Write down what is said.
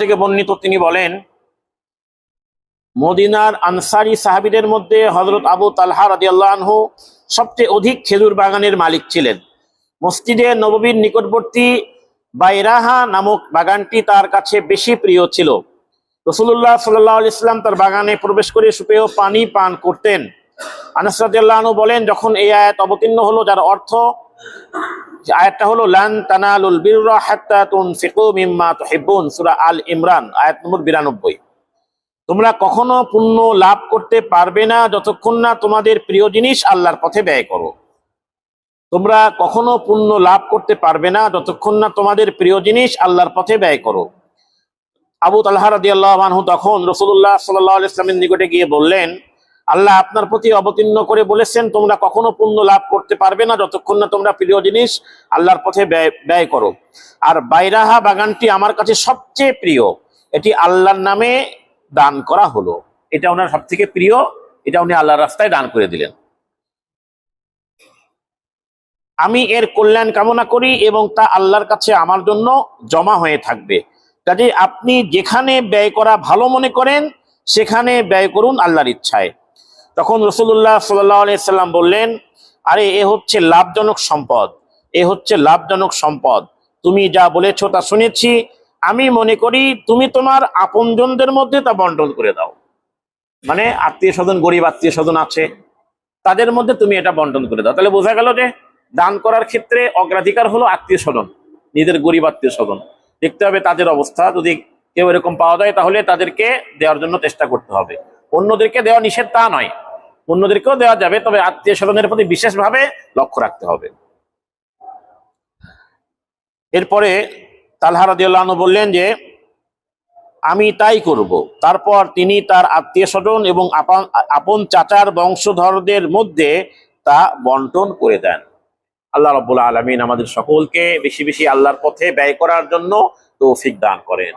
থেকে বর্ণিত তিনি বলেন, মদিনার আনসারি সাহাবিদের মধ্যে হজরত আবু তালহা রাদিয়াল্লাহু আনহু সবচেয়ে অধিক খেজুর বাগানের মালিক ছিলেন। মসজিদে নববীর নিকটবর্তী বাইরাহা নামক বাগানটি তার কাছে বেশি প্রিয় ছিল। রসুল্লাহ সাল্লাহ ইসলাম তার বাগানে প্রবেশ করে সুপেয় পানি পান করতেন। আনাস রাদিয়াল্লাহু আনহু বলেন, যখন এই আয়াত অবতীর্ণ হলো, যার অর্থ আয়াতটা হলো, লান তানালুল বিররা হাত্তা তুনফিকু মিম্মা তুহিব্বুন সূরা আল ইমরান, আয়াত নম্বর 92 তোমরা কখনো পুণ্য লাভ করতে পারবে না যতক্ষণ না তোমাদের প্রিয় জিনিস আল্লাহর পথে ব্যয় করো। তোমরা কখনো পুণ্য লাভ করতে পারবে না যতক্ষণ না তোমাদের প্রিয় জিনিস আল্লাহর পথে ব্যয় করো। আবু তালহা রাদিয়াল্লাহু আনহু তখন রাসূলুল্লাহ সাল্লাল্লাহু আলাইহি ওয়াসাল্লামের নিকটে গিয়ে বললেন আল্লাহ আপনার প্রতি অবতীর্ণ করে বলেছেন, তোমরা কখনো পুণ্য লাভ করতে পারবে না, যতক্ষণ না তোমরা প্রিয় জিনিস আল্লাহর পথে ব্যয় ব্যয় করো। আর বাইরাহা বাগানটি আমার কাছে সবচেয়ে প্রিয়, এটি আল্লাহর নামে দান করা হলো। এটা ওনার সব থেকে প্রিয়, এটা উনি আল্লাহর রাস্তায় দান করে দিলেন। আমি এর কল্যাণ কামনা করি এবং তা আল্লাহর কাছে আমার জন্য জমা হয়ে থাকবে। কাজে আপনি যেখানে ব্যয় করা ভালো মনে করেন, সেখানে ব্যয় করুন আল্লাহর ইচ্ছায়। তখন রসুল্লাহ সাল্লাম বললেন, আরে, এ হচ্ছে লাভজনক সম্পদ। এ হচ্ছে লাভজনক সম্পদ। তুমি যা বলেছ তা শুনেছি। আমি মনে করি তুমি তোমার আপনজনদের মধ্যে তা বন্টন করে দাও। মানে আত্মীয় স্বজন গরিব আত্মীয় স্বজন আছে, তাদের মধ্যে তুমি এটা বন্টন করে দাও। তাহলে বোঝা গেল যে দান করার ক্ষেত্রে অগ্রাধিকার হলো আত্মীয় স্বজন নিজের গরিব আত্মীয় স্বজন দেখতে হবে তাদের অবস্থা। যদি কেউ এরকম পাওয়া যায়, তাহলে তাদেরকে দেওয়ার জন্য চেষ্টা করতে হবে। অন্যদেরকে দেওয়া নিষেধ তা নয়। অন্যদেরকেও দেওয়া যাবে, তবে আত্মীয় স্বজনের প্রতি বিশেষভাবে লক্ষ্য রাখতে হবে। এরপরে তালহা আনহু বললেন যে, আমি তাই করব। তারপর তিনি তার আত্মীয় স্বজন এবং আপন আপন চাচার বংশধরদের মধ্যে তা বন্টন করে দেন। আল্লাহ রব্বুল আলমিন আমাদের সকলকে বেশি বেশি আল্লাহর পথে ব্যয় করার জন্য তৌফিক দান করেন।